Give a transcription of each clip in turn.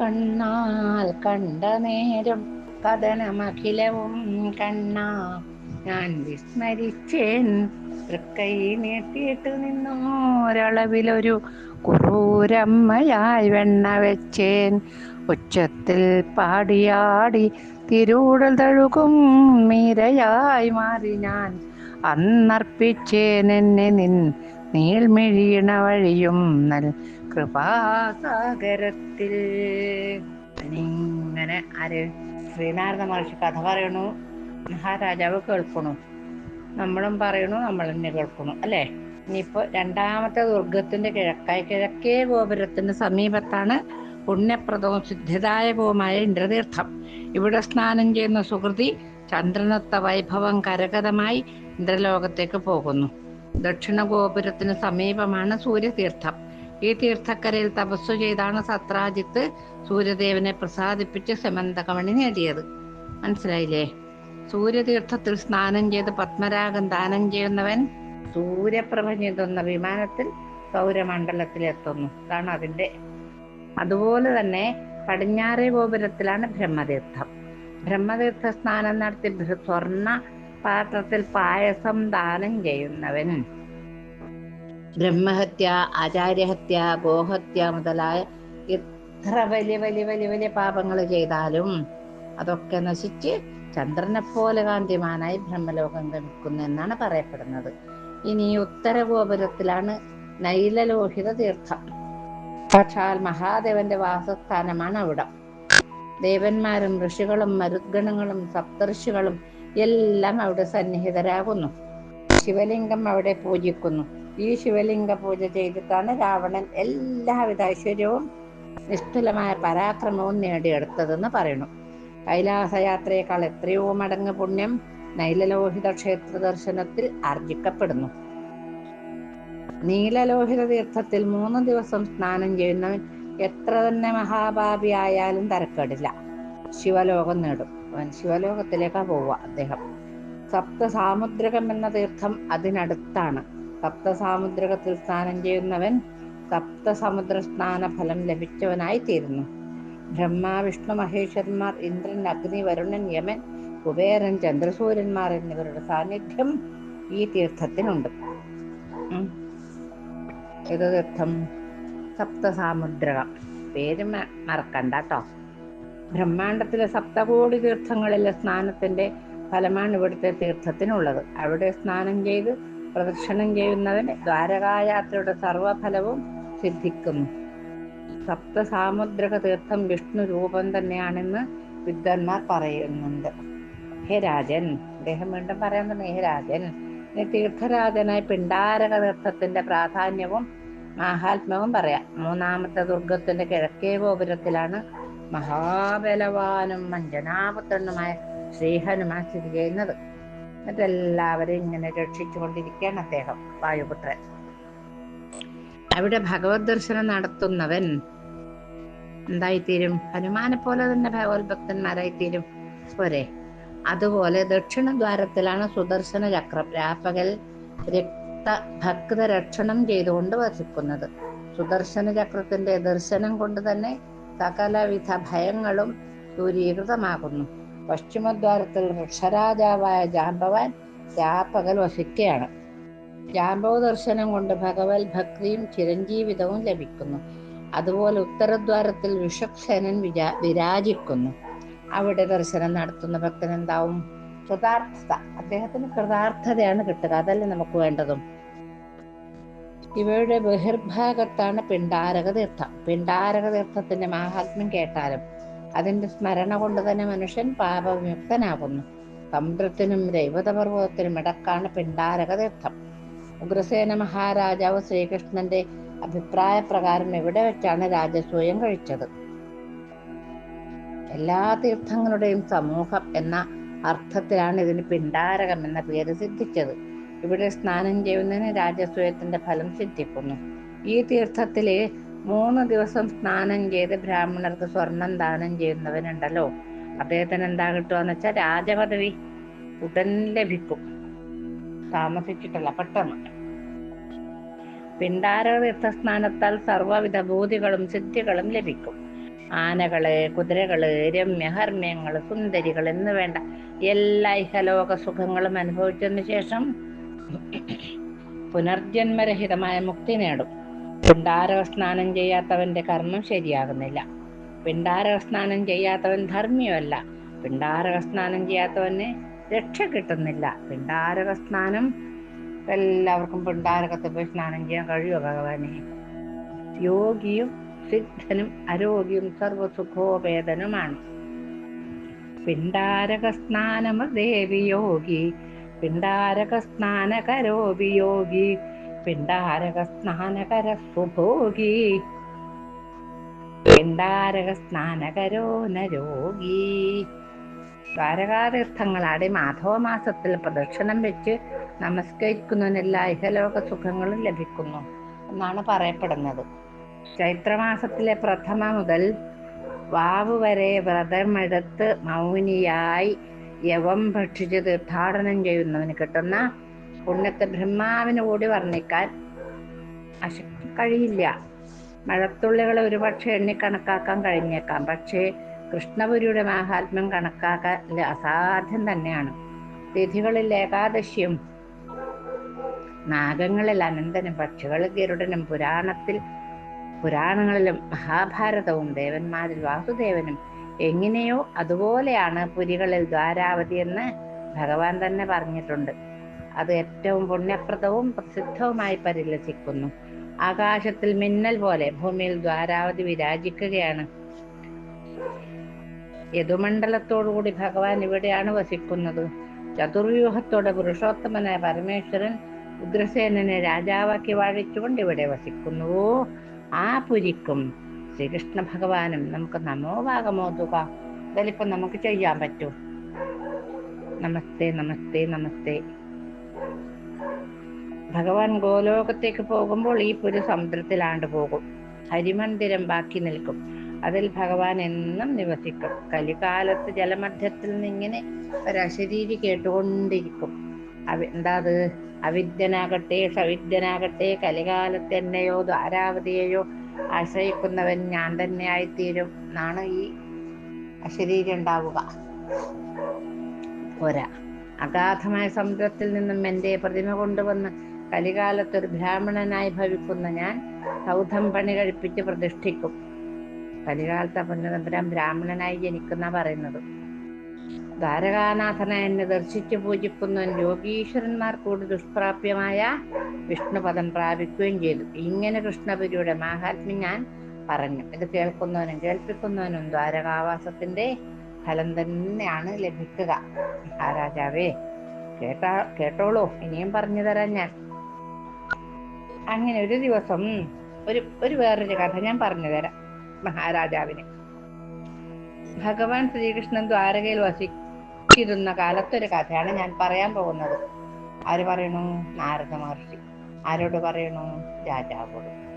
കണ്ണാൽ കണ്ട നേരം കഥനമഖിലവും കണ്ണാ. ഞാൻ വിസ്മരിച്ചേൻ തൃക്കൈ നീട്ടിയിട്ട് നിന്നോരളവിലൊരു കുറൂരമ്മയായി വെണ്ണ വെച്ചേൻ. ഉച്ചത്തിൽ പാടിയാടി തിരൂടൽ തഴുകും മീരയായി മാറി ഞാൻ. അന്നർപ്പിച്ചേൻ എന്നെ നിൻ നീൾമിഴിയണ വഴിയും നൽ കൃപാസാഗരത്തിൽ. ഇങ്ങനെ ആര്? ശ്രീനാരായണ മഹർഷി കഥ പറയണു. മഹാരാജാവ് കേൾക്കണു. നമ്മളും പറയണു നമ്മൾ തന്നെ കേൾക്കണു അല്ലേ? ഇനിയിപ്പോ രണ്ടാമത്തെ ദുർഗത്തിന്റെ കിഴക്കായി കിഴക്കേ ഗോപുരത്തിന് സമീപത്താണ് പുണ്യപ്രദവും സിദ്ധിദായകവുമായ ഇന്ദ്രതീർത്ഥം. ഇവിടെ സ്നാനം ചെയ്യുന്ന സുഹൃതി ചന്ദ്രനത്ത വൈഭവം കരകതമായി ഇന്ദ്രലോകത്തേക്ക് പോകുന്നു. ദക്ഷിണ ഗോപുരത്തിന് സമീപമാണ് സൂര്യതീർത്ഥം. ഈ തീർത്ഥക്കരയിൽ തപസ്സു ചെയ്താണ് സത്രാജിത്ത് സൂര്യദേവനെ പ്രസാദിപ്പിച്ച് സമന്തകമണി നേടിയത്. മനസ്സിലായില്ലേ? സൂര്യതീർത്ഥത്തിൽ സ്നാനം ചെയ്ത് പത്മരാഗം ദാനം ചെയ്യുന്നവൻ സൂര്യപ്രഭ വിമാനത്തിൽ സൗരമണ്ഡലത്തിൽ എത്തുന്നു അതാണ് അതിന്റെ അതുപോലെ തന്നെ പടിഞ്ഞാറേ ഗോപുരത്തിലാണ് ബ്രഹ്മതീർത്ഥം. ബ്രഹ്മതീർത്ഥ സ്നാനം നടത്തി സ്വർണ പാത്രത്തിൽ പായസം ദാനം ചെയ്യുന്നവൻ. ബ്രഹ്മഹത്യ ആചാര്യഹത്യ ഗോഹത്യ മുതലായ എത്ര വലിയ വലിയ വലിയ വലിയ പാപങ്ങൾ ചെയ്താലും അതൊക്കെ നശിച്ച് ചന്ദ്രനെ പോലെ കാന്തിമാനായി ബ്രഹ്മലോകം ഗമിക്കുന്നു എന്നാണ് പറയപ്പെടുന്നത്. ഇനി ഉത്തര ഗോപുരത്തിലാണ് നൈലലോഹിത തീർത്ഥം. പക്ഷാൽ മഹാദേവന്റെ വാസസ്ഥാനമാണ് അവിടെ. ദേവന്മാരും ഋഷികളും മരുദ്ഗണങ്ങളും സപ്തർഷികളും എല്ലാം അവിടെ സന്നിഹിതരാകുന്നു. ശിവലിംഗം അവിടെ പൂജിക്കുന്നു. ഈ ശിവലിംഗ പൂജ ചെയ്തിട്ടാണ് രാവണൻ എല്ലാവിധ ഐശ്വര്യവും നിസ്തുലമായ പരാക്രമവും നേടിയെടുത്തതെന്ന് പറയുന്നു. കൈലാസയാത്രയേക്കാൾ എത്രയോ മടങ്ങ് പുണ്യം നൈലലോഹിത ക്ഷേത്ര ദർശനത്തിൽ ആർജിക്കപ്പെടുന്നു. നീലലോഹിത തീർത്ഥത്തിൽ മൂന്ന് ദിവസം സ്നാനം ചെയ്യുന്നവൻ എത്ര തന്നെ മഹാപാപിയായാലും തരക്കേടില്ല. ശിവലോകം നേടും. അവൻ ശിവലോകത്തിലേക്കാ പോവുക അദ്ദേഹം. സപ്ത സാമുദ്രകം എന്ന തീർത്ഥം അതിനടുത്താണ്. സപ്തസാമുദ്രകത്തിൽ സ്നാനം ചെയ്യുന്നവൻ സപ്തസമുദ്ര സ്നാന ഫലം ലഭിച്ചവനായി തീരുന്നു ബ്രഹ്മ വിഷ്ണു മഹേശ്വരന്മാർ ഇന്ദ്രൻ അഗ്നി വരുണൻ യമൻ കുബേരൻ ചന്ദ്രസൂര്യന്മാർ എന്നിവരുടെ സാന്നിധ്യം ഈ തീർത്ഥത്തിനുണ്ട്. ഏത് തീർത്ഥം? സപ്തസാമുദ്രകം. പേര് മറക്കണ്ട കേട്ടോ ബ്രഹ്മാണ്ടത്തിലെ സപ്തകോടി തീർത്ഥങ്ങളിലെ സ്നാനത്തിന്റെ ഫലമാണ് ഇവിടുത്തെ തീർത്ഥത്തിനുള്ളത്. അവിടെ സ്നാനം ചെയ്ത് പ്രദക്ഷിണം ചെയ്യുന്നവന് ദ്വാരകായാത്രയുടെ സർവഫലവും സിദ്ധിക്കുന്നു. സപ്തസാമുദ്രക തീർത്ഥം വിഷ്ണു രൂപം തന്നെയാണെന്ന് വിദ്വന്മാർ പറയുന്നുണ്ട്. ഹേ രാജൻ അദ്ദേഹം വീണ്ടും പറയാൻ തന്നെ ഹേ രാജൻ തീർത്ഥരാജനായി പിണ്ടാരക തീർത്ഥത്തിന്റെ പ്രാധാന്യവും മാഹാത്മ്യവും പറയാം. മൂന്നാമത്തെ ദുർഗത്തിന്റെ കിഴക്കേ ഗോപുരത്തിലാണ് മഹാബലവാനും മഞ്ജനാപുത്രനുമായ ശ്രീഹനുമാൻ സ്ഥിതി ചെയ്യുന്നത്. എന്നിട്ടെല്ലാവരെയും ഇങ്ങനെ രക്ഷിച്ചുകൊണ്ടിരിക്കുകയാണ് അദ്ദേഹം വായുപുത്രൻ. അവിടെ ഭഗവത് ദർശനം നടത്തുന്നവൻ എന്തായിത്തീരും? ഹനുമാനെ പോലെ തന്നെ ഭഗവത് ഭക്തന്മാരായിത്തീരും. പോരെ. അതുപോലെ ദക്ഷിണദ്വാരത്തിലാണ് സുദർശന ചക്രം. രാപ്പകൽ രക്ത ഭക്ത രക്ഷണം ചെയ്തുകൊണ്ട് വസിക്കുന്നത്. സുദർശന ചക്രത്തിന്റെ ദർശനം കൊണ്ട് തന്നെ സകലവിധ ഭയങ്ങളും ദൂരീകൃതമാകുന്നു. പശ്ചിമദ്വാരത്തിൽ വൃക്ഷരാജാവായ ജാമ്പവാൻ രാപ്പകൽ വസിക്കുകയാണ്. ജാമ്പവ ദർശനം കൊണ്ട് ഭഗവത് ഭക്തിയും ചിരഞ്ജീവിതവും ലഭിക്കുന്നു. അതുപോലെ ഉത്തരദ്വാരത്തിൽ വിഷക്സേനൻ വിരാ വിരാജിക്കുന്നു. അവിടെ ദർശനം നടത്തുന്ന ഭക്തൻ എന്താവും? കൃതാർത്ഥത. അദ്ദേഹത്തിന് കൃതാർത്ഥതയാണ് കിട്ടുക. അതല്ലേ നമുക്ക് വേണ്ടതും. ഇവയുടെ ബഹിർഭാഗത്താണ് പിണ്ടാരക തീർത്ഥം. പിണ്ടാരക തീർത്ഥത്തിന്റെ മാഹാത്മ്യം കേട്ടാലും അതിന്റെ സ്മരണ കൊണ്ട് തന്നെ മനുഷ്യൻ പാപവിമുക്തനാകുന്നു. സമുദ്രത്തിനും രൈവതപർവതത്തിനും ഇടക്കാണ് പിണ്ടാരക തീർത്ഥം ഉഗ്രസേന മഹാരാജാവ് ശ്രീകൃഷ്ണന്റെ അഭിപ്രായ പ്രകാരം എവിടെ വെച്ചാണ് രാജസൂയം കഴിച്ചത്? എല്ലാ തീർത്ഥങ്ങളുടെയും സമൂഹം എന്ന അർത്ഥത്തിലാണ് ഇതിന് പിണ്ടാരകം എന്ന പേര് സിദ്ധിച്ചത്. ഇവിടെ സ്നാനം ചെയ്യുന്നതിന് രാജസൂയത്തിന്റെ ഫലം സിദ്ധിക്കുന്നു. ഈ തീർത്ഥത്തിൽ മൂന്ന് ദിവസം സ്നാനം ചെയ്ത് ബ്രാഹ്മണർക്ക് സ്വർണം ദാനം ചെയ്യുന്നവനുണ്ടല്ലോ. അദ്ദേഹത്തിന് എന്താ കിട്ടുകയെന്ന് വെച്ചാൽ രാജപദവി ഉടൻ ലഭിക്കും. താമസിച്ചിട്ടല്ല പെട്ടെന്ന്. പിണ്ടാര തീർത്ഥസ്നാനത്താൽ സർവവിധ ഭൂതികളും സിദ്ധികളും ലഭിക്കും. ആനകൾ കുതിരകൾ രമ്യഹർമ്മ്യങ്ങൾ സുന്ദരികൾ എന്ന് വേണ്ട എല്ലാ ഇഹലോക സുഖങ്ങളും അനുഭവിച്ചതിന് ശേഷം പുനർജന്മരഹിതമായ മുക്തി നേടും. പിണ്ടാരക സ്നാനം ചെയ്യാത്തവന്റെ കർമ്മം ശരിയാകുന്നില്ല. പിണ്ടാരക സ്നാനം ചെയ്യാത്തവൻ ധർമ്മിയല്ല പിണ്ടാരക സ്നാനം ചെയ്യാത്തവന് രക്ഷ കിട്ടുന്നില്ല. പിണ്ടാരക സ്നാനം എല്ലാവർക്കും പിണ്ടാരകത്തിൽ പോയി സ്നാനം ചെയ്യാൻ കഴിയുമോ ഭഗവാനെ? യോഗിയും സിദ്ധനും അരോഗ്യം സർവസുഖോപേതനുമാണ്. പിണ്ടാരക സ്നാനമദേവി യോഗി പിണ്ടാരക സ്നാനകരോപി യോഗി. പിണ്ടാരക സ്നാനകര സുഭോഗി. പിണ്ടാരക സ്നാനകരോ നരോഗി ദ്വാരകാതീർത്ഥങ്ങളാടി മാധവ മാസത്തിൽ പ്രദക്ഷിണം വെച്ച് നമസ്കരിക്കുന്നതിനെല്ലാ ഇഹലോക സുഖങ്ങളും ലഭിക്കുന്നു എന്നാണ് പറയപ്പെടുന്നത്. ചൈത്രമാസത്തിലെ പ്രഥമ മുതൽ വാവ് വരെ വ്രതമെടുത്ത് മൗനിയായി യവം ഭക്ഷിച്ച് തീർത്ഥാടനം ചെയ്യുന്നവന് കിട്ടുന്ന പുണ്യത്തെ ബ്രഹ്മാവിന് കൂടി വർണിക്കാൻ അശക്തി കഴിയില്ല. മഴത്തുള്ളികൾ ഒരുപക്ഷെ എണ്ണി കണക്കാക്കാൻ കഴിഞ്ഞേക്കാം. പക്ഷേ കൃഷ്ണപുരിയുടെ മഹാത്മ്യം കണക്കാക്കാൻ അസാധ്യം തന്നെയാണ്. തിഥികളിൽ ഏകാദശിയും നാഗങ്ങളിൽ അനന്തനും പക്ഷികളിൽ ഗരുഡനും പുരാണത്തിൽ പുരാണങ്ങളിലും മഹാഭാരതവും ദേവന്മാരിൽ വാസുദേവനും എങ്ങനെയോ അതുപോലെയാണ് പുരികളിൽ ദ്വാരാവതി എന്ന് ഭഗവാൻ തന്നെ പറഞ്ഞിട്ടുണ്ട്. അത് ഏറ്റവും പുണ്യപ്രദവും പ്രസിദ്ധവുമായി പരിലസിക്കുന്നു. ആകാശത്തിൽ മിന്നൽ പോലെ ഭൂമിയിൽ ദ്വാരാവതി വിരാജിക്കുകയാണ്. യദുമണ്ഡലത്തോടുകൂടി ഭഗവാൻ ഇവിടെയാണ് വസിക്കുന്നത്. ചതുർവ്യൂഹത്തോടെ പുരുഷോത്തമനായ പരമേശ്വരൻ ഉഗ്രസേനനെ രാജാവാക്കി വാഴിച്ചുകൊണ്ട് ഇവിടെ വസിക്കുന്നു. ആ പുരിക്കും. ശ്രീകൃഷ്ണ ഭഗവാനും നമുക്ക് നമോഭാഗമോതുക ഇതിലിപ്പം നമുക്ക് ചെയ്യാൻ പറ്റൂ. നമസ്തേ നമസ്തേ നമസ്തേ. ഭഗവാൻ ഗോലോകത്തേക്ക് പോകുമ്പോൾ ഈ പുരു സമുദ്രത്തിലാണ്ട് പോകും. ഹരിമന്ദിരം ബാക്കി നിൽക്കും. അതിൽ ഭഗവാൻ എന്നും നിവസിക്കും. കലികാലത്ത് ജലമധ്യത്തിൽ നിന്നിങ്ങനെ ഒരശരീരി കേട്ടുകൊണ്ടിരിക്കും. അവ എന്താ അത്? അവിദ്യനാകട്ടെ സവിദ്യനാകട്ടെ കലികാലത്ത് എന്നെയോ ദ്വാരാവതിയെയോ ആശ്രയിക്കുന്നവൻ ഞാൻ തന്നെ ആയിത്തീരും. എന്നാണ് ഈ അശരീരി ഉണ്ടാവുക. പോരാ. അഗാധമായ സമുദ്രത്തിൽ നിന്നും എന്റെ പ്രതിമ കൊണ്ടുവന്ന് കലികാലത്ത് ഒരു ബ്രാഹ്മണനായി ഭവിക്കുന്ന ഞാൻ സൗധം പണി കഴിപ്പിച്ച് പ്രതിഷ്ഠിക്കും. കലികാലത്ത് പൊന്നതമ്പുരാൻ ബ്രാഹ്മണനായി ജനിക്കുന്ന പറയുന്നത്. ദ്വാരകാനാഥന എന്നെ ദർശിച്ചു പൂജിക്കുന്നവൻ യോഗീശ്വരന്മാർ കൂടി ദുഷ്പ്രാപ്യമായ വിഷ്ണുപദം പ്രാപിക്കുകയും ചെയ്തു. ഇങ്ങനെ കൃഷ്ണപുരിയുടെ മാഹാത്മ്യം ഞാൻ പറഞ്ഞു. ഇത് കേൾക്കുന്നവനും കേൾപ്പിക്കുന്നവനും ദ്വാരകാവാസത്തിന്റെ ഫലം തന്നെയാണ് ലഭിക്കുക. മഹാരാജാവേ കേട്ടാ കേട്ടോളൂ. ഇനിയും പറഞ്ഞു തരാം ഞാൻ. അങ്ങനെ ഒരു ദിവസം ഒരു ഒരു വേറൊരു കഥ ഞാൻ പറഞ്ഞു തരാം മഹാരാജാവിന്. ഭഗവാൻ ശ്രീകൃഷ്ണൻ ദ്വാരകയിൽ വസിച്ചിരുന്ന കാലത്തൊരു കഥയാണ് ഞാൻ പറയാൻ പോകുന്നത്. ആര് പറയണു? നാരദ മഹർഷി. ആരോട് പറയണു? രാജാവോട്.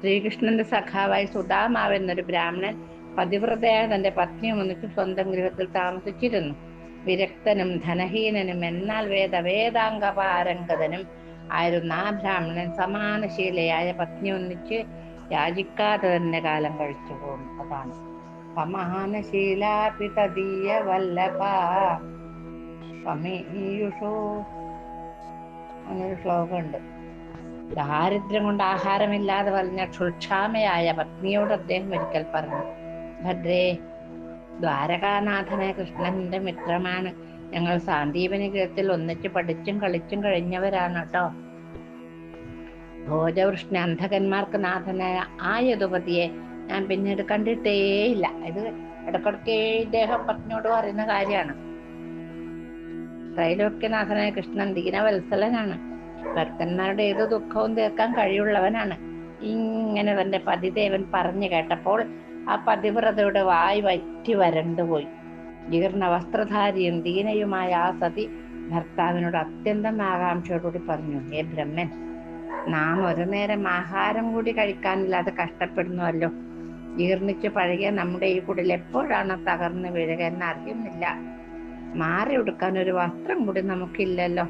ശ്രീകൃഷ്ണന്റെ സഖാവായി സുധാമാവ് എന്നൊരു ബ്രാഹ്മണൻ പതിവ്രതയായ തന്റെ പത്നിയും ഒന്നിച്ച് സ്വന്തം ഗൃഹത്തിൽ താമസിച്ചിരുന്നു. വിരക്തനും ധനഹീനനും എന്നാൽ വേദ വേദാംഗപാരംഗതനും ആയിരുന്ന ആ ബ്രാഹ്മണൻ സമാനശീലയായ പത്നി ഒന്നിച്ച് യാചിക്കാതെ തന്നെ കാലം കഴിച്ചു പോകും അതാണ്. സമാനശീലാപി തദീയ വല്ലഭ സമീയുഷോ. അങ്ങനൊരു ശ്ലോകമുണ്ട്. ദാരിദ്ര്യം കൊണ്ട് ആഹാരമില്ലാതെ പറഞ്ഞ ക്ഷുക്ഷാമയായ പത്നിയോട് അദ്ദേഹം ഒരിക്കൽ പറഞ്ഞു. ഭദ്രേ ദ്വാരകാനാഥനെ കൃഷ്ണന്റെ മിത്രമാണ്. ഞങ്ങൾ സാന്ദീപനി ഗൃഹത്തിൽ ഒന്നിച്ച് പഠിച്ചും കളിച്ചും കഴിഞ്ഞവരാണ് കേട്ടോ ഭോജവൃഷ്ണ അന്ധകന്മാർക്ക് നാഥനായ ആ യദുപതിയെ ഞാൻ പിന്നീട് കണ്ടിട്ടേയില്ല. ഇത് ഇടക്കിടക്ക് ഇദ്ദേഹം പത്നിയോട് പറയുന്ന കാര്യമാണ്. ത്രൈലോക്യനാഥനായ കൃഷ്ണൻ ദീനവത്സലനാണ്. ഭക്തന്മാരുടെ ഏത് ദുഃഖവും തീർക്കാൻ കഴിയുള്ളവനാണ് ഇങ്ങനെ തന്റെ പതിദേവൻ പറഞ്ഞു കേട്ടപ്പോൾ ആ പതിവ്രതയുടെ വായ് വറ്റി വരണ്ടുപോയി ജീർണ വസ്ത്രധാരിയും ദീനയുമായ ആ സതി ഭർത്താവിനോട് അത്യന്തം ആകാംക്ഷയോടുകൂടി പറഞ്ഞു ഹേ ബ്രഹ്മൻ നാം ഒരു നേരം ആഹാരം കൂടി കഴിക്കാനില്ലാതെ കഷ്ടപ്പെടുന്നുവല്ലോ. ജീർണിച്ച് പഴകിയ നമ്മുടെ ഈ കുടിൽ എപ്പോഴാണ് തകർന്നു വീഴുക എന്ന് അറിയുന്നില്ല. മാറി ഉടുക്കാൻ ഒരു വസ്ത്രം കൂടി നമുക്കില്ലല്ലോ.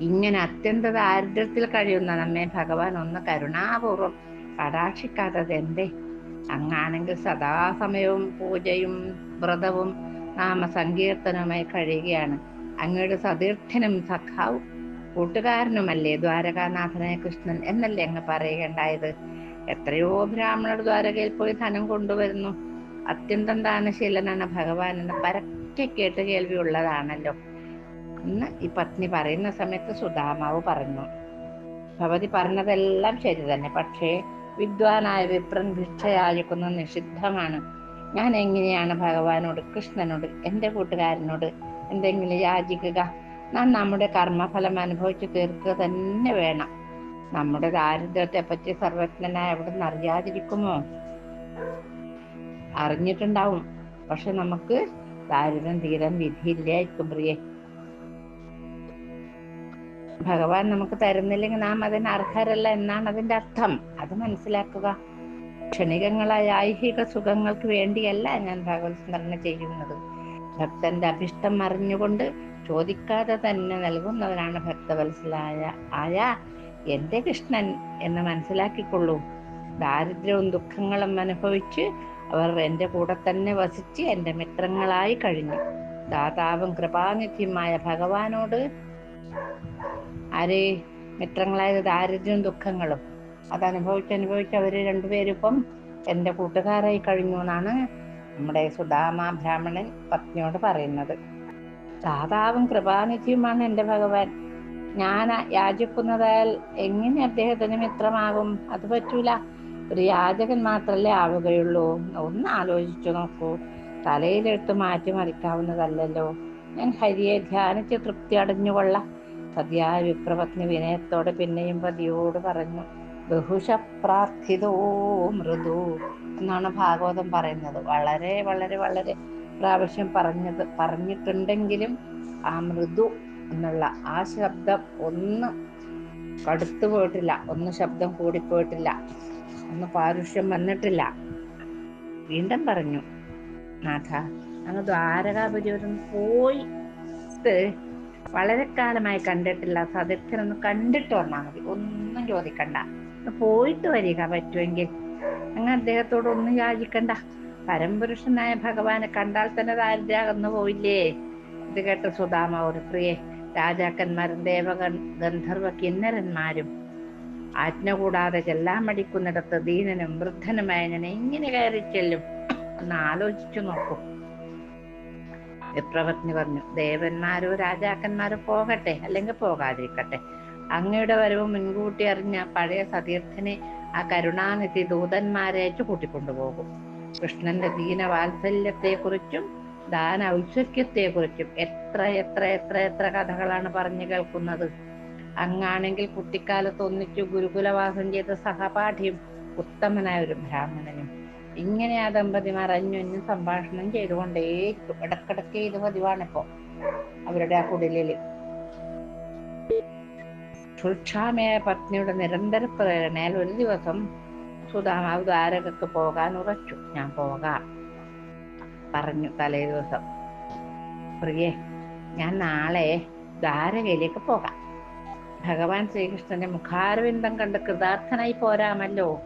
ഇങ്ങനെ അത്യന്ത ദാരിദ്ര്യത്തിൽ കഴിയുന്ന നമ്മെ ഭഗവാൻ ഒന്ന് കരുണാപൂർവം കടാക്ഷിക്കാത്തത് എന്തേ? അങ്ങാണെങ്കിൽ സദാസമയവും പൂജയും വ്രതവും നാമസങ്കീർത്തനവുമായി കഴിയുകയാണ്. അങ്ങയുടെ സതീർത്ഥനും സഖാവും കൂട്ടുകാരനുമല്ലേ ദ്വാരകാനാഥനായ കൃഷ്ണൻ എന്നല്ലേ അങ്ങ് പറയുകയുണ്ടായത്? എത്രയോ ബ്രാഹ്മണർ ദ്വാരകയിൽ പോയി ധനം കൊണ്ടുവരുന്നു. അത്യന്തം ദാനശീലനാണ് ഭഗവാൻ എന്ന് പരക്കെ കേട്ട് കേൾവിയുള്ളതാണല്ലോ. എന്ന് ഈ പത്നി പറയുന്ന സമയത്ത് സുധാമാവ് പറഞ്ഞു. ഭഗവതി പറഞ്ഞതെല്ലാം ശരി തന്നെ. പക്ഷേ വിദ്വാനായ വിപ്രൻ ഭിക്ഷയാചിക്കുന്നത് നിഷിദ്ധമാണ്. ഞാൻ എങ്ങനെയാണ് ഭഗവാനോട് കൃഷ്ണനോട് എന്റെ കൂട്ടുകാരനോട് എന്തെങ്കിലും യാചിക്കുക? നാം നമ്മുടെ കർമ്മഫലം അനുഭവിച്ചു തീർക്കുക തന്നെ വേണം. നമ്മുടെ ദാരിദ്ര്യത്തെ പറ്റി സർവജ്ഞനായ അവിടെ നിന്ന് അറിയാതിരിക്കുമോ? അറിഞ്ഞിട്ടുണ്ടാവും. പക്ഷെ നമുക്ക് ദാരിദ്ര്യം തീരാൻ വിധിയില്ലായിരിക്കും പ്രിയെ. ഭഗവാൻ നമുക്ക് തരുന്നില്ലെങ്കിൽ നാം അതിന് അർഹരല്ല എന്നാണ് അതിന്റെ അർത്ഥം. അത് മനസ്സിലാക്കുക. ക്ഷണികങ്ങളായ ഐഹിക സുഖങ്ങൾക്ക് വേണ്ടിയല്ല ഞാൻ ഭഗവത് സ്മരണ ചെയ്യുന്നത്. ഭക്തന്റെ അഭിഷ്ടം അറിഞ്ഞുകൊണ്ട് ചോദിക്കാതെ തന്നെ നൽകുന്നവനാണ് ഭക്തവത്സലായ. ആയ എന്റെ കൃഷ്ണൻ എന്ന് മനസ്സിലാക്കിക്കൊള്ളൂ. ദാരിദ്ര്യവും ദുഃഖങ്ങളും അനുഭവിച്ച് അവർ എന്റെ കൂടെ തന്നെ വസിച്ച് എന്റെ മിത്രങ്ങളായി കഴിഞ്ഞു. ദാതാവും കൃപാനിധ്യമായ ഭഗവാനോട് ആരെ മിത്രങ്ങളായത് ദാരിദ്ര്യവും ദുഃഖങ്ങളും. അത് അനുഭവിച്ച് അനുഭവിച്ച് അവർ രണ്ടുപേരും ഇപ്പം എന്റെ കൂട്ടുകാരായി കഴിഞ്ഞു എന്നാണ് നമ്മുടെ സുധാമ ബ്രാഹ്മണൻ പത്നിയോട് പറയുന്നത്. ദാതാവും കൃപാനിധിയുമാണ് എന്റെ ഭഗവാൻ. ഞാൻ യാചിക്കുന്നതായാൽ എങ്ങനെ അദ്ദേഹത്തിന് മിത്രമാകും? അത് പറ്റൂല. ഒരു യാചകൻ മാത്രല്ലേ ആവുകയുള്ളൂ. ഒന്ന് ആലോചിച്ചു നോക്കൂ. തലയിലെടുത്ത് മാറ്റിമറിക്കാവുന്നതല്ലല്ലോ. ഞാൻ ഹരിയെ ധ്യാനിച്ച് തൃപ്തി അടഞ്ഞുകൊള്ളാം. സദ്യായ വിപ്രപത്നി വിനയത്തോടെ പിന്നെയും പതിയോട് പറഞ്ഞു ബഹുശ പ്രാർത്ഥിതോ മൃദു എന്നാണ് ഭാഗവതം പറയുന്നത്. വളരെ വളരെ വളരെ പ്രാവശ്യം പറഞ്ഞത് പറഞ്ഞിട്ടുണ്ടെങ്കിലും ആ മൃദു എന്നുള്ള ആ ശബ്ദം ഒന്ന് കടുത്തു പോയിട്ടില്ല ഒന്ന് ശബ്ദം കൂടിപ്പോയിട്ടില്ല ഒന്ന് പാരുഷ്യം വന്നിട്ടില്ല. വീണ്ടും പറഞ്ഞു നാഥ അങ്ങ് ദ്വാരകാപുരി പോയി വളരെ കാലമായി കണ്ടിട്ടില്ല. സദൃത്തിനൊന്ന് കണ്ടിട്ട് വന്നാൽ മതി. ഒന്നും ചോദിക്കണ്ട. പോയിട്ട് വരിക പറ്റുമെങ്കിൽ. അങ്ങ് അദ്ദേഹത്തോട് ഒന്നും യാചിക്കണ്ട. പരമ്പുരുഷനായ ഭഗവാനെ കണ്ടാൽ തന്നെ ദാരിദ്ര്യാകന്നു പോയില്ലേ? ഇത് കേട്ട സുധാമ ഒരു പ്രിയെ രാജാക്കന്മാരും ദേവഗൺ ഗന്ധർവ കിന്നരന്മാരും ആജ്ഞ കൂടാതെ ചെല്ലാൻ മടിക്കുന്നിടത്ത് ദീനനും വൃദ്ധനുമായ ഞാൻ എങ്ങനെ കയറി ചെല്ലും ഒന്ന് ആലോചിച്ചു നോക്കൂ. വിപ്രപത്നി പറഞ്ഞു ദേവന്മാരോ രാജാക്കന്മാരോ പോകട്ടെ അല്ലെങ്കിൽ പോകാതിരിക്കട്ടെ. അങ്ങയുടെ വരവ് മുൻകൂട്ടി അറിഞ്ഞ പഴയ സതീർത്ഥനെ ആ കരുണാനിധി ദൂതന്മാരേറ്റ് കൂട്ടിക്കൊണ്ടുപോകും. കൃഷ്ണന്റെ ദീന ദീനവാത്സല്യത്തെക്കുറിച്ചും ദാന ഔത്സുക്യത്തെക്കുറിച്ചും എത്ര എത്ര എത്ര എത്ര കഥകളാണ് പറഞ്ഞു കേൾക്കുന്നത്. അങ്ങാണെങ്കിൽ കുട്ടിക്കാലത്ത് ഒന്നിച്ചു ഗുരുകുലവാസം ചെയ്ത സഹപാഠിയും ഉത്തമനായ ഒരു ബ്രാഹ്മണനും. ഇങ്ങനെ ആ ദമ്പതിമാർ അന്യോന്യം സംഭാഷണം ചെയ്തുകൊണ്ടേയിരിക്കും. ഇടക്കിടക്ക് ഇത് പതിവാണിപ്പോ അവരുടെ ആ കുടിലിൽ. സുക്ഷാമയായ പത്നിയുടെ നിരന്തര പ്രേരണയിൽ ഒരു ദിവസം സുധാമാവ് ദ്വാരകക്ക് പോകാൻ ഉറച്ചു. ഞാൻ പോകാം പറഞ്ഞു തലേ ദിവസം. പ്രിയേ ഞാൻ നാളെ ദ്വാരകയിലേക്ക് പോകാം. ഭഗവാൻ ശ്രീകൃഷ്ണന്റെ മുഖാരവിന്ദം കണ്ട് കൃതാർത്ഥനായി പോരാമല്ലോ.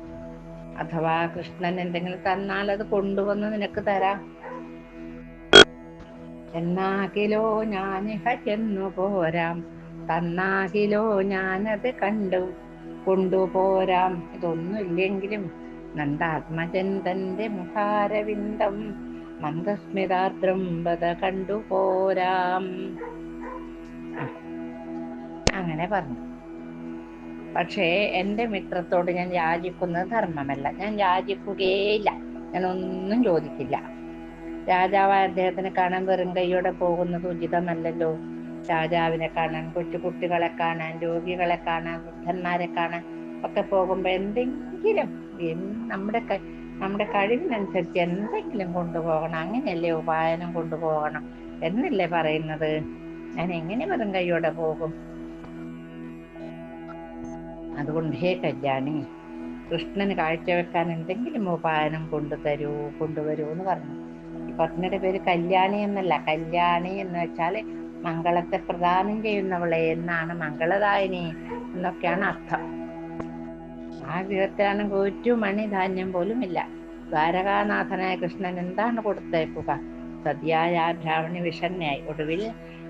അഥവാ കൃഷ്ണൻ എന്തെങ്കിലും തന്നാൽ അത് കൊണ്ടുവന്ന് നിനക്ക് തരാം. എന്നാകിലോ ഞാനിഹ ചെന്നു പോരാം. തന്നാകിലോ ഞാനത് കണ്ടു കൊണ്ടുപോരാം ഇതൊന്നും ഇല്ലെങ്കിലും നന്ദാത്മജന്തന്റെ മുഖാരവിന്ദം മന്ദസ്മിതാദ്രം വത കണ്ടുപോരാം അങ്ങനെ പറഞ്ഞു. പക്ഷേ എന്റെ മിത്രത്തോട് ഞാൻ യാചിക്കുന്നത് ധർമ്മമല്ല. ഞാൻ യാചിക്കുകയില്ല. ഒന്നും ചോദിക്കില്ല രാജാവായ അദ്ദേഹത്തിന് കാണാൻ വെറും കൈയോടെ പോകുന്നത് ഉചിതമല്ലല്ലോ. രാജാവിനെ കാണാൻ കൊച്ചു കുട്ടികളെ കാണാൻ രോഗികളെ കാണാൻ വൃദ്ധന്മാരെ കാണാൻ ഒക്കെ പോകുമ്പോ എന്തെങ്കിലും എന്ത് നമ്മുടെ നമ്മുടെ കഴിവിനനുസരിച്ച് എന്തെങ്കിലും കൊണ്ടുപോകണം. അങ്ങനെയല്ലേ ഉപായനം കൊണ്ടുപോകണം. എന്നല്ലേ പറയുന്നത്? ഞാൻ എങ്ങനെ വെറും കൈയോടെ പോകും? അതുകൊണ്ട് ഹേ കല്യാണി കൃഷ്ണന് കാഴ്ചവെക്കാൻ എന്തെങ്കിലും ഉപായനം കൊണ്ടുതരൂ കൊണ്ടുവരൂ എന്ന് പറഞ്ഞു. ഈ പത്നിയുടെ പേര് കല്യാണി എന്നല്ല. കല്യാണി എന്ന് വെച്ചാൽ മംഗളത്തെ പ്രദാനം ചെയ്യുന്നവളെ എന്നാണ് മംഗളദായിനി എന്നൊക്കെയാണ് അർത്ഥം. ആ ഗൃഹത്തിലാണ് ധാന്യം പോലും ഇല്ല ദ്വാരകാനാഥനായ കൃഷ്ണൻ എന്താണ് കൊടുത്തേക്കുക? സതിയായ ആ ബ്രാഹ്മണി വിഷണ്ണയായി ഒടുവിൽ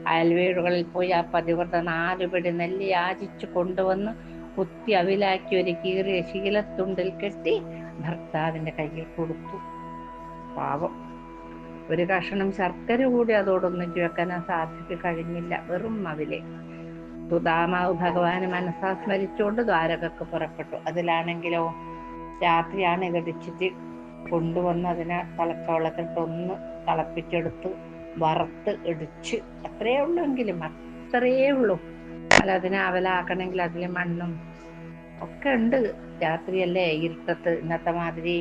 അയൽവീടുകളിൽ പോയി ആ പതിവ്രത നാലുപിടി നെല്ലി യാചിച്ചു കൊണ്ടുവന്ന് കുത്തി അവിലാക്കി ഒരു കീറിയ ശീലത്തുണ്ടിൽ കെട്ടി ഭർത്താവിന്റെ കയ്യിൽ കൊടുത്തു. പാവം. ഒരു കഷണം ശർക്കര കൂടി അതോടൊന്നിച്ച് വെക്കാൻ ആ സാധ്യക്ക് കഴിഞ്ഞില്ല. വെറും അവിലെ. സുതാമാവ് ഭഗവാന് മനസ്സാ സ്മരിച്ചുകൊണ്ട് ദ്വാരകക്ക് പുറപ്പെട്ടു. അതിലാണെങ്കിലോ രാത്രിയാണ് ഇതടിച്ചിട്ട് കൊണ്ടുവന്ന് അതിനെ തലക്കവളത്തിട്ടൊന്ന് തിളപ്പിച്ചെടുത്ത് വറുത്ത് ഇടിച്ച് അത്രയേ ഉള്ളൂ എങ്കിലും അത്രയേ ഉള്ളൂ. അല്ല അതിനെ അവലാക്കണമെങ്കിൽ അതിൽ മണ്ണും ഒക്കെ ഉണ്ട്. രാത്രിയല്ലേ ഇരുട്ടത്ത് ഇന്നത്തെ മാതിരി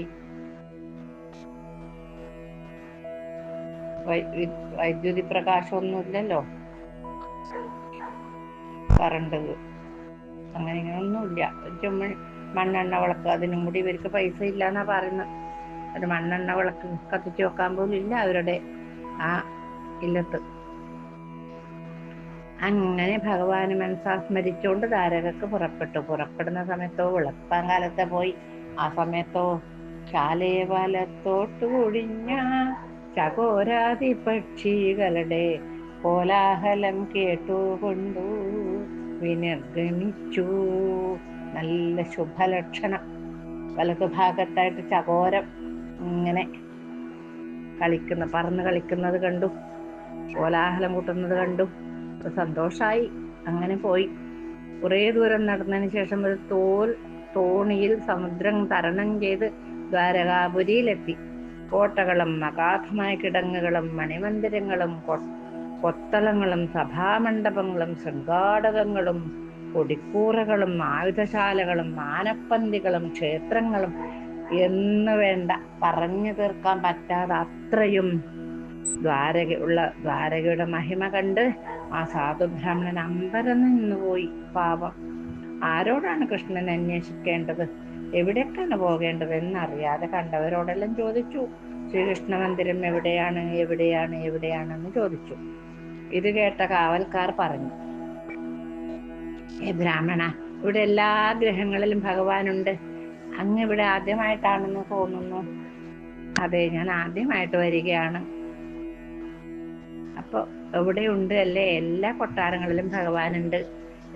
വൈദ്യുതി പ്രകാശമൊന്നുമില്ലല്ലോ. കറണ്ട് അങ്ങനെ ഇങ്ങനെയൊന്നുമില്ല ചുമ്മാ മണ്ണെണ്ണ വിളക്ക്. അതിനും കൂടി ഇവർക്ക് പൈസ ഇല്ല എന്നാ പറയുന്നത്. ഒരു മണ്ണെണ്ണ വിളക്ക് കത്തിച്ചു വെക്കാൻ പോലും ഇല്ല അവരുടെ ആ ഇല്ലത്ത്. അങ്ങനെ ഭഗവാന് മനസ്സാ സ്മരിച്ചുകൊണ്ട് ധാരകക്ക് പുറപ്പെട്ടു. പുറപ്പെടുന്ന സമയത്തോ വെളുപ്പാൻ കാലത്തെ പോയി. ആ സമയത്തോ ശാലേവലത്തോട്ടു ഒഴിഞ്ഞ ചകോരാതി പക്ഷികളുടെ കോലാഹലം കേട്ടുകൊണ്ടു വിനിർഗമിച്ചു നല്ല ശുഭലക്ഷണം. വലതു ഭാഗത്തായിട്ട് ചകോരം ഇങ്ങനെ കളിക്കുന്ന പറന്ന് കളിക്കുന്നത് കണ്ടു. കോലാഹലം കൂട്ടുന്നത് കണ്ടു. അപ്പൊ സന്തോഷായി. അങ്ങനെ പോയി. കുറേ ദൂരം നടന്നതിന് ശേഷം ഒരു തോൽ തോണിയിൽ സമുദ്രം തരണം ചെയ്ത് ദ്വാരകാപുരിയിലെത്തി. കോട്ടകളും അഗാധമായ കിടങ്ങുകളും മണിമന്ദിരങ്ങളും കൊത്തളങ്ങളും സഭാമണ്ഡപങ്ങളും ശൃംഗാടകങ്ങളും കൊടിക്കൂറകളും ആയുധശാലകളും ആനപ്പന്തികളും ക്ഷേത്രങ്ങളും എന്ന് വേണ്ട. പറഞ്ഞു തീർക്കാൻ പറ്റാതെ അത്രയും ദ്വാരക ഉള്ള ദ്വാരകയുടെ മഹിമ കണ്ട് ആ സാധു ബ്രാഹ്മണൻ അമ്പരന്ന് നിന്നുപോയി പാപം ആരോടാണ് കൃഷ്ണൻ അന്വേഷിക്കേണ്ടത്? എവിടേക്കാണ് പോകേണ്ടത് എന്നറിയാതെ കണ്ടവരോടെല്ലാം ചോദിച്ചു. ശ്രീകൃഷ്ണ മന്ദിരം എവിടെയാണ് എവിടെയാണ് എവിടെയാണെന്ന് ചോദിച്ചു. ഇത് കേട്ട കാവൽക്കാർ പറഞ്ഞു ഏ ബ്രാഹ്മണ ഇവിടെ എല്ലാ ഗ്രഹങ്ങളിലും ഭഗവാനുണ്ട്. അങ്ങ് ഇവിടെ ആദ്യമായിട്ടാണെന്ന് തോന്നുന്നു. അതെ ഞാൻ ആദ്യമായിട്ട് വരികയാണ്. അപ്പൊ എവിടെയുണ്ട് അല്ലേ? എല്ലാ കൊട്ടാരങ്ങളിലും ഭഗവാനുണ്ട്.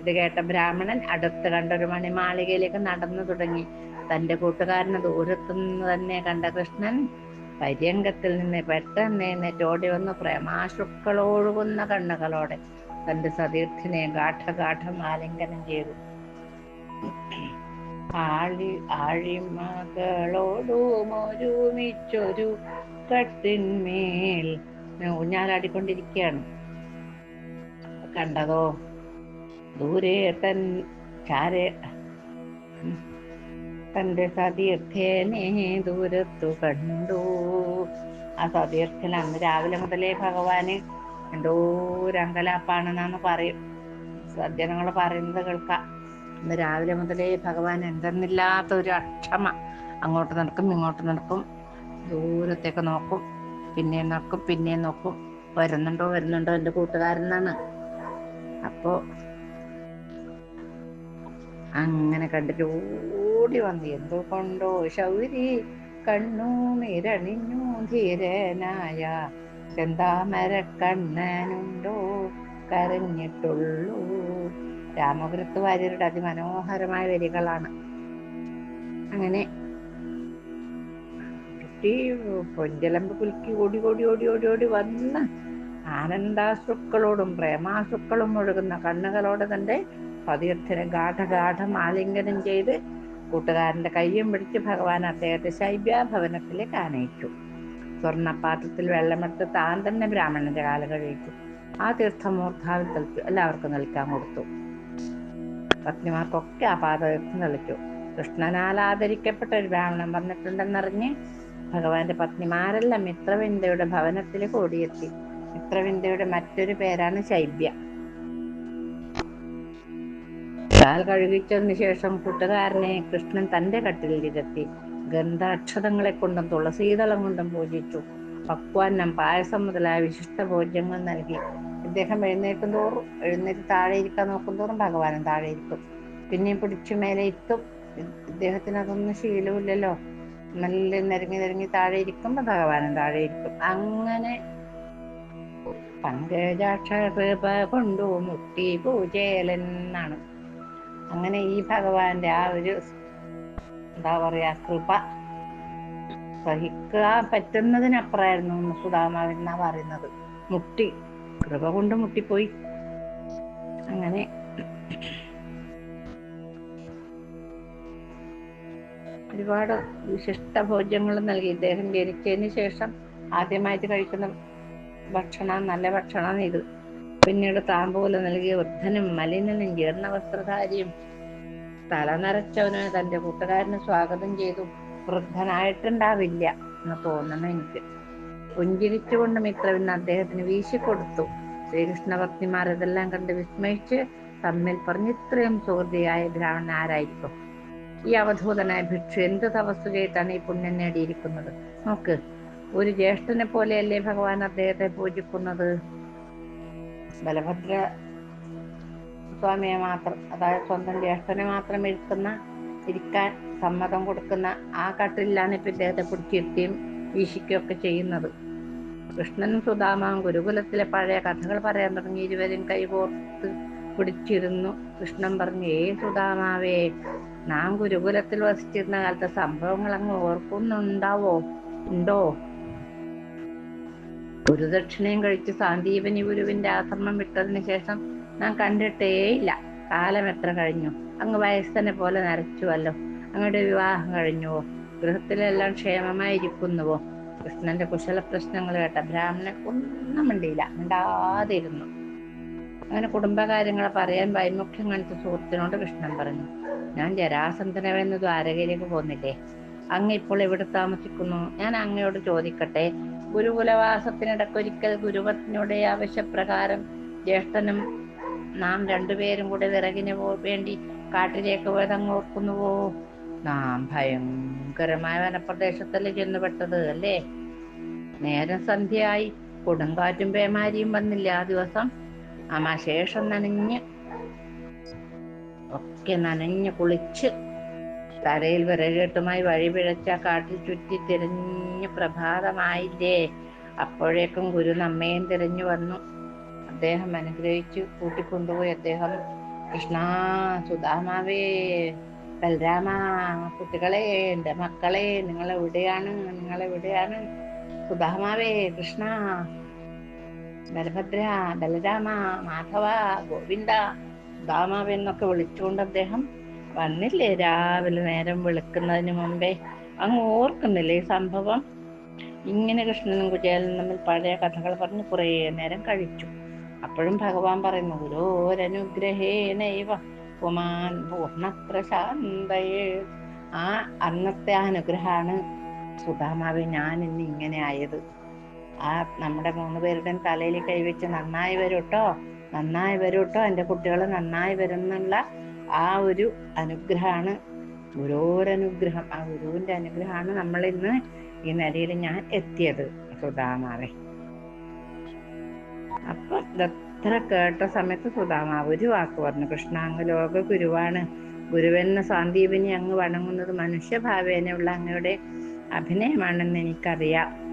ഇത് കേട്ട ബ്രാഹ്മണൻ അടുത്ത് കണ്ട ഒരു മണിമാളികയിലേക്ക് നടന്നു തുടങ്ങി. തന്റെ കൂട്ടുകാരനെ ദൂരത്തുനിന്ന് തന്നെ കണ്ട കൃഷ്ണൻ പര്യങ്കത്തിൽ നിന്ന് പെട്ടെന്ന് എഴുന്നേറ്റ് ഓടി വന്ന് പ്രേമാശുക്കളൊഴുകുന്ന കണ്ണുകളോടെ തന്റെ സതീർത്ഥിനെ ഗാഠഗാഠം ആലിംഗനം ചെയ്തു. ആഴി ആഴിമകളോടും ഒരുമിച്ചൊരു കട്ടിന്മേൽ ഊഞ്ഞാലാടിക്കൊണ്ടിരിക്കുകയാണ് കണ്ടതോ? ദൂരെ തൻ ചാരെ തന്റെ സതീർത്ഥേനെ ദൂരത്തു കണ്ടു. ആ സതീർത്ഥന അന്ന് രാവിലെ മുതലേ ഭഗവാന് എന്തോ ഒരു പറയും. സജ്ജനങ്ങൾ പറയുന്നത് കേൾക്കാം. ഇന്ന് രാവിലെ മുതലേ ഭഗവാൻ എന്തെന്നില്ലാത്ത ഒരു അക്ഷമ അങ്ങോട്ട് നടക്കും ഇങ്ങോട്ട് നടക്കും ദൂരത്തേക്ക് നോക്കും. പിന്നെ നോക്കും പിന്നെ നോക്കും. വരുന്നുണ്ടോ വരുന്നുണ്ടോ എന്റെ കൂട്ടുകാരനാണ് അപ്പോ അങ്ങനെ കണ്ടിട്ട് ഓടി വന്നു എന്തോ കൊണ്ടോ? ശൗരി കണ്ണു നിരണിഞ്ഞു ധീരനായ. മര കണ്ണനുണ്ടോ കരഞ്ഞിട്ടുള്ളൂ. രാമപുരത്ത് വാര്യരുടെ അതിമനോഹരമായ വരികളാണ് അങ്ങനെ കുട്ടി പൊഞ്ചലമ്പ് കുലുക്കി ഓടി ഓടി ഓടി ഓടി ഓടി വന്ന് ആനന്ദാശ്രുക്കളോടും പ്രേമാശ്രുക്കളും ഒഴുകുന്ന കണ്ണുകളോടെ തന്റെ പതിയത്തിന് ഗാഠഗാഠം ആലിംഗനം ചെയ്ത് കൂട്ടുകാരന്റെ കയ്യും പിടിച്ച് ഭഗവാൻ അദ്ദേഹത്തെ ശൈബ്യാഭവനത്തിലേക്ക് ആനയിച്ചു. സ്വർണപാത്രത്തിൽ വെള്ളമെടുത്ത് താൻ തന്നെ ബ്രാഹ്മണന്റെ കാലം കഴിച്ചു. ആ തീർത്ഥമൂർധാവിൽ തെളിച്ചു എല്ലാവർക്കും നൽകാൻ കൊടുത്തു. പത്നിമാർക്കൊക്കെ ആ പാദതീർത്ഥം തളിച്ചു കൃഷ്ണനാൽ ആദരിക്കപ്പെട്ട ഒരു ബ്രാഹ്മണൻ വന്നിട്ടുണ്ടെന്നറിഞ്ഞ് ഭഗവാന്റെ പത്നിമാരെല്ലാം മിത്രവിന്ദയുടെ ഭവനത്തിൽ കൂടിയെത്തി. മിത്രവിന്ദയുടെ മറ്റൊരു പേരാണ് ശൈബ്യ. കാൽ കഴുകിച്ചതിന് ശേഷം കൂട്ടുകാരനെ കൃഷ്ണൻ തന്റെ കട്ടിലിരുത്തി ഗന്ധാക്ഷതങ്ങളെ കൊണ്ടും തുളസീതളം കൊണ്ടും പൂജിച്ചു. പക്വാന്നം പായസം മുതലായ വിശിഷ്ട ഭോജ്യങ്ങൾ നൽകി. ഇദ്ദേഹം എഴുന്നേൽക്കും തോറും എഴുന്നേറ്റ് താഴെ ഇരിക്കാൻ നോക്കും തോറും ഭഗവാനും താഴെ ഇരിക്കും പിന്നെ പിടിച്ചു മേലെ ഇത്തും. ഇദ്ദേഹത്തിന് അതൊന്നും ശീലമില്ലല്ലോ. മെല്ലെ നിരങ്ങി നിരങ്ങി താഴെ ഇരിക്കുമ്പോ ഭഗവാനും താഴെ ഇരിക്കും അങ്ങനെ പങ്കജാക്ഷരൂപ കൊണ്ടു മുട്ടി പൂജയലെന്നാണ് അങ്ങനെ ഈ ഭഗവാന്റെ ആ ഒരു എന്താ പറയാ കൃപ സഹിക്കാൻ പറ്റുന്നതിനപ്പുറമായിരുന്നു സുധാമാവ് എന്നാ പറയുന്നത്. മുട്ടി കൃപ കൊണ്ട് മുട്ടിപ്പോയി. അങ്ങനെ ഒരുപാട് വിശിഷ്ട ഭോജ്യങ്ങൾ നൽകി. ഇദ്ദേഹം ജനിച്ചതിന് ശേഷം ആദ്യമായിട്ട് കഴിക്കുന്ന ഭക്ഷണം നല്ല ഭക്ഷണമാണ് ഇത്. പിന്നീട് താമ്പൂലം നൽകിയ വൃദ്ധനും മലിനനും ജീർണ വസ്ത്രധാരിയും തല നിറച്ചവന് തന്റെ കൂട്ടുകാരനെ സ്വാഗതം ചെയ്തു. വൃദ്ധനായിട്ടുണ്ടാവില്ല എന്ന് തോന്നണം എനിക്ക്. പുഞ്ചിരിച്ചുകൊണ്ട് മിത്രവിന് അദ്ദേഹത്തിന് വീശിക്കൊടുത്തു. ശ്രീകൃഷ്ണഭക്തിമാർ ഇതെല്ലാം കണ്ട് വിസ്മയിച്ച് തമ്മിൽ പറഞ്ഞു ഇത്രയും സുഹൃതിയായ ബ്രാഹ്മണൻ ആരായിരിക്കും? ഈ അവധൂതനായ ഭിക്ഷു എന്ത് തപസ് ചെയ്താണ് ഈ പുണ്യം നേടിയിരിക്കുന്നത്? നോക്ക് ഒരു ജ്യേഷ്ഠനെ പോലെയല്ലേ ഭഗവാൻ അദ്ദേഹത്തെ പൂജിക്കുന്നത്? ബലഭദ്ര സ്വാമിയെ മാത്രം അതായത് സ്വന്തം ജ്യേഷ്ഠനെ മാത്രം ഇരിക്കുന്ന ഇരിക്കാൻ സമ്മതം കൊടുക്കുന്ന ആ കട്ടിലാണ് ഇപ്പൊ ഇദ്ദേഹത്തെ പിടിച്ചിരുത്തിയും വീശിക്കുകയൊക്കെ ചെയ്യുന്നത്. കൃഷ്ണനും സുധാമാവും ഗുരുകുലത്തിലെ പഴയ കഥകൾ പറയാൻ തുടങ്ങി ഇരുവരും കൈകോർത്ത് പിടിച്ചിരുന്നു കൃഷ്ണൻ പറഞ്ഞു ഏ സുധാമാവേ നാം ഗുരുകുലത്തിൽ വസിച്ചിരുന്ന കാലത്തെ സംഭവങ്ങൾ അങ്ങ് ഓർക്കുന്നുണ്ടാവോ? ഉണ്ടോ? ഗുരുദക്ഷിണയും കഴിച്ച് സാന്ദീപനി ഗുരുവിന്റെ ആശ്രമം വിട്ടതിന് ശേഷം ഞാൻ കണ്ടിട്ടേ ഇല്ല. കാലം എത്ര കഴിഞ്ഞു? അങ്ങ് വയസ്സനെ പോലെ നരച്ചുവല്ലോ. അങ്ങയുടെ വിവാഹം കഴിഞ്ഞുവോ? ഗൃഹത്തിലെല്ലാം ക്ഷേമമായിരിക്കുന്നുവോ? കൃഷ്ണന്റെ കുശല പ്രശ്നങ്ങൾ കേട്ട ബ്രാഹ്മണൻ ഒന്നും മിണ്ടിയില്ല. മിണ്ടാതിരുന്നു. അങ്ങനെ കുടുംബകാര്യങ്ങളെ പറയാൻ വൈമുഖ്യം കാണിച്ച സുഹൃത്തിനോട് കൃഷ്ണൻ പറഞ്ഞു ഞാൻ ജരാസന്ധനവെന്ന് ദ്വാരകയിലേക്ക് പോന്നില്ലേ അങ്ങ് ഇപ്പോൾ എവിടെ താമസിക്കുന്നു? ഞാൻ അങ്ങയോട് ചോദിക്കട്ടെ. ഗുരുകുലവാസത്തിനിടക്കൊരിക്കൽ ഗുരുപത്നിയുടെ ആവശ്യപ്രകാരം ജ്യേഷ്ഠനും നാം രണ്ടുപേരും കൂടെ വിറകിന് വേണ്ടി കാട്ടിലേക്ക് പോയത് അങ്ങ് ഓർക്കുന്നുവോ? നാം ഭയങ്കരമായ വനപ്രദേശത്തല്ലേ ചെന്നുപെട്ടത് അല്ലേ? നേരം സന്ധ്യയായി കൊടുങ്കാറ്റും പേമാരിയും വന്നില്ല ആ ദിവസം. ആമാശേഷം നനഞ്ഞ് ഒക്കെ നനഞ്ഞ് കുളിച്ച് തലയിൽ വിറകെട്ടുമായി വഴി പിഴച്ച കാട്ടിൽ ചുറ്റി തിരഞ്ഞ് പ്രഭാതമായില്ലേ? അപ്പോഴേക്കും ഗുരു നമ്മയും തിരഞ്ഞു വന്നു. അദ്ദേഹം അനുഗ്രഹിച്ചു കൂട്ടിക്കൊണ്ടുപോയി. അദ്ദേഹം കൃഷ്ണ സുധാമാവേ ബൽരാമ കുട്ടികളെ എന്റെ മക്കളെ നിങ്ങൾ എവിടെയാണ് നിങ്ങൾ എവിടെയാണ് സുധാമാവേ കൃഷ്ണ ബലഭദ്ര ബലരാമ മാധവ ഗോവിന്ദ ദാമാവ എന്നൊക്കെ വിളിച്ചുകൊണ്ട് അദ്ദേഹം വന്നില്ലേ? രാവിലെ നേരം വിളിക്കുന്നതിന് മുമ്പേ. അങ്ങ് ഓർക്കുന്നില്ലേ ഈ സംഭവം? ഇങ്ങനെ കൃഷ്ണനും കുചേലനും തമ്മിൽ പഴയ കഥകൾ പറഞ്ഞ് കുറേ നേരം കഴിച്ചു. അപ്പോഴും ഭഗവാൻ പറയുന്നു ഗുരോരനുഗ്രഹേണൈവ പുമാൻ പൂർണപ്രശാന്തയേ ആ അന്നത്തെ ആ അനുഗ്രഹമാണ് സുധാമാവി ഞാൻ ഇന്ന് ഇങ്ങനെ ആയത്. ആ നമ്മുടെ മൂന്ന് പേരുടെയും തലയിൽ കൈവച്ച് നന്നായി വരും കേട്ടോ നന്നായി വരും കേട്ടോ എന്റെ കുട്ടികൾ നന്നായി വരുന്നുള്ള ആ ഒരു അനുഗ്രഹമാണ്. ഗുരുവരനുഗ്രഹം. ആ ഗുരുവിന്റെ അനുഗ്രഹമാണ് നമ്മൾ ഇന്ന് ഈ നിലയിൽ ഞാൻ എത്തിയത്. സുധാമാവെ. അപ്പൊ ഇതത്ര കേട്ട സമയത്ത് സുധാമാവ് ഒരു വാക്ക് പറഞ്ഞു. കൃഷ്ണാംഗ ലോക ഗുരുവാണ്. ഗുരുവെന്ന സാന്ദീപിനി അങ്ങ് വണങ്ങുന്നത് മനുഷ്യഭാവേനയുള്ള അങ്ങയുടെ അഭിനയമാണെന്ന് എനിക്കറിയാം.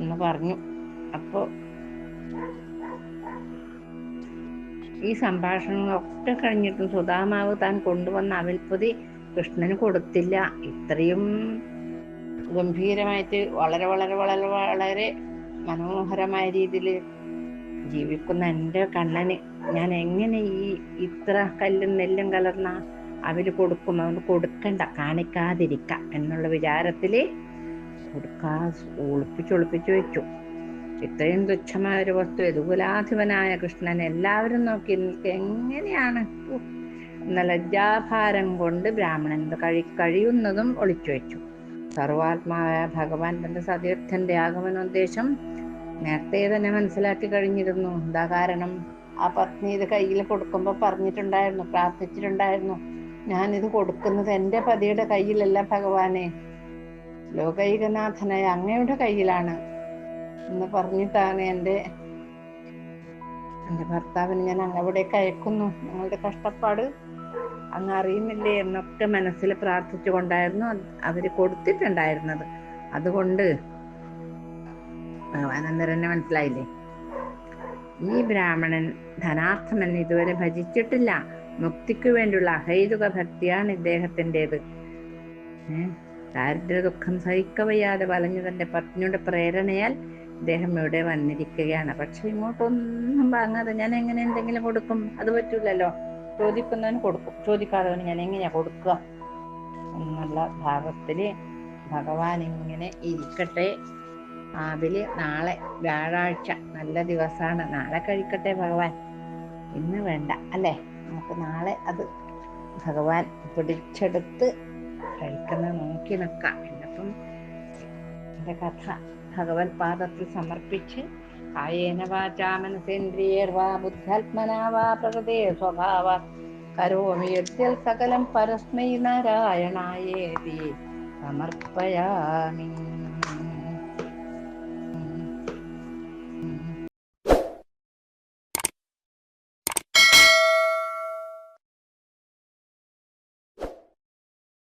എന്ന് പറഞ്ഞു. അപ്പോൾ ഈ സംഭാഷണങ്ങളൊക്കെ കഴിഞ്ഞിട്ടും സുധാമാവ് താൻ കൊണ്ടുവന്ന അവിൽപ്പൊതി കൃഷ്ണന് കൊടുത്തില്ല. ഇത്രയും ഗംഭീരമായിട്ട് വളരെ വളരെ വളരെ വളരെ മനോഹരമായ രീതിയിൽ ജീവിക്കുന്ന എന്റെ കണ്ണന് ഞാൻ എങ്ങനെ ഈ ഇത്ര കല്ലും നെല്ലും കലർന്ന അവർ കൊടുക്കും? അവന് കൊടുക്കണ്ട കാണിക്കാതിരിക്കാം എന്നുള്ള വിചാരത്തിൽ കൊടുക്കാ ഒളിപ്പിച്ച് ഒളിപ്പിച്ച് വെച്ചു. ഇത്രയും തുച്ഛമായ ഒരു വസ്തു യദുകുലാധിപനായ കൃഷ്ണൻ എല്ലാവരും നോക്കി എങ്ങനെയാണ്? എന്ന ലജ്ജാഭാരം കൊണ്ട് ബ്രാഹ്മണൻ കഴി കഴിയുന്നതും ഒളിച്ചു വെച്ചു. സർവാത്മാവായ ഭഗവാൻ തന്റെ സതീർത്ഥന്റെ ആഗമനോദ്ദേശം നേരത്തെ തന്നെ മനസ്സിലാക്കി കഴിഞ്ഞിരുന്നു. എന്താ കാരണം? ആ പത്നി ഇത് കയ്യിൽ കൊടുക്കുമ്പോൾ പറഞ്ഞിട്ടുണ്ടായിരുന്നു പ്രാർത്ഥിച്ചിട്ടുണ്ടായിരുന്നു. ഞാൻ ഇത് കൊടുക്കുന്നത് എന്റെ പതിയുടെ കയ്യിലല്ല ഭഗവാനെ. ലോകൈകനാഥനായ അങ്ങയുടെ കയ്യിലാണ്. എന്ന് പറഞ്ഞിട്ടാണ് എന്റെ എന്റെ ഭർത്താവിന് ഞാൻ അങ്ങവിടേക്ക് അയക്കുന്നു. ഞങ്ങളുടെ കഷ്ടപ്പാട് അങ്ങ് അറിയുന്നില്ലേ എന്നൊക്കെ മനസ്സിൽ പ്രാർത്ഥിച്ചുകൊണ്ടായിരുന്നു അവർ കൊടുത്തിട്ടുണ്ടായിരുന്നത്. അതുകൊണ്ട് ഭഗവാനന്ദരനെ മനസ്സിലായില്ലേ? ഈ ബ്രാഹ്മണൻ ധനാർത്ഥമെന്ന് ഇതുവരെ ഭജിച്ചിട്ടില്ല. മുക്തിക്ക് വേണ്ടിയുള്ള അഹൈതുക ഭക്തിയാണ് ഇദ്ദേഹത്തിന്റെത്. ദാരിദ്ര്യ ദുഃഖം സഹിക്കവയ്യാതെ വലഞ്ഞു തന്റെ പത്നിയുടെ പ്രേരണയാൽ അദ്ദേഹം ഇവിടെ വന്നിരിക്കുകയാണ്. പക്ഷെ ഇങ്ങോട്ടൊന്നും വാങ്ങാതെ ഞാൻ എങ്ങനെ എന്തെങ്കിലും കൊടുക്കും? അത് പറ്റൂലല്ലോ. ചോദിക്കുന്നവന് കൊടുക്കും. ചോദിക്കാത്തവന് ഞാൻ എങ്ങനെയാ കൊടുക്കുക? എന്നുള്ള ഭാവത്തിൽ ഭഗവാൻ ഇങ്ങനെ ഇരിക്കട്ടെ. അതിൽ നാളെ വ്യാഴാഴ്ച നല്ല ദിവസമാണ്. നാളെ കഴിക്കട്ടെ ഭഗവാൻ. ഇന്ന് വേണ്ട അല്ലേ? നമുക്ക് നാളെ അത് ഭഗവാൻ പിടിച്ചെടുത്ത് കഴിക്കുന്ന നോക്കി നിൽക്കാം എന്നപ്പം എന്റെ കഥ ഭഗവത് പാദത്തിൽ സമർപ്പിച്ച് കായേന വാചാ മനസേന്ദ്രിയേർവാ ബുദ്ധാത്മനാ വാ പ്രകൃതേ സ്വഭാവ കരോമി യദ്യൽ സകലം പരസ്മൈ നാരായണായേതി സമർപ്പയാമി.